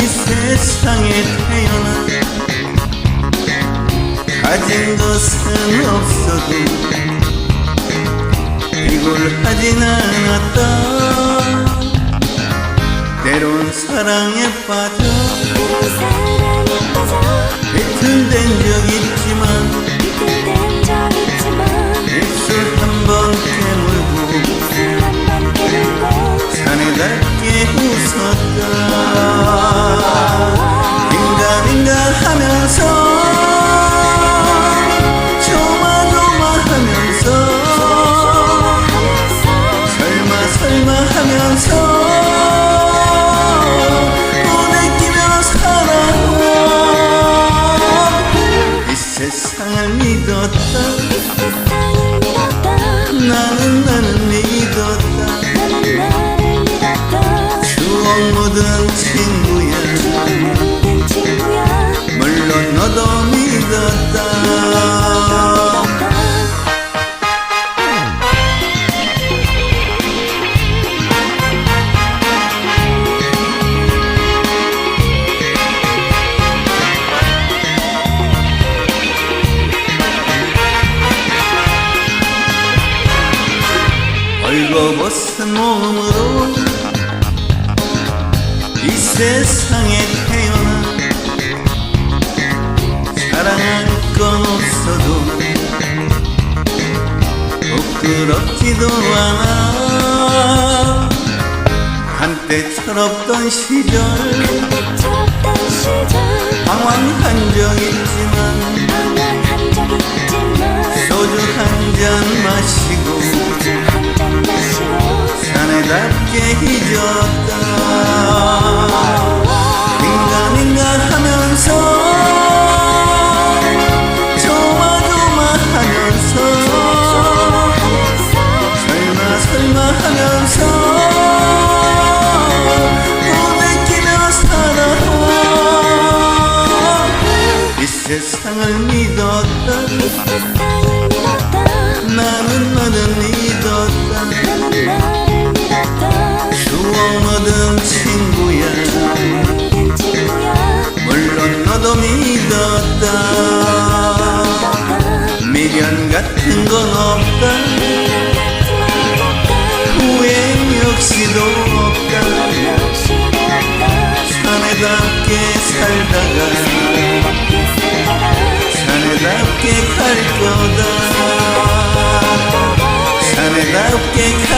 세상에 태어나. 가진 것은 없어도 비굴하진 않았다. 때론 사랑에 빠져 때론 사랑에 빠져 비틀댄 적 있지만 세상을 믿었다 벌거벗은 몸으로 이 세상에 태어나 사랑할 건 없어도 부끄럽지도 않아. 한때 철없던 시절 방황한 적 있지만 잊었다. 빙가빙가 하면서 조마조마 하면서 설마 설마 하면서 부대끼며 살아 이 세상을 믿었다. 세상을 믿었다. 나는 나는 믿었다. 나는 나를 믿었다 너도 믿었다. 미련 같은 건 없다. 후회 역시도 없다. 사내답게 살다가 사내답게 갈 거다. 사내답게 갈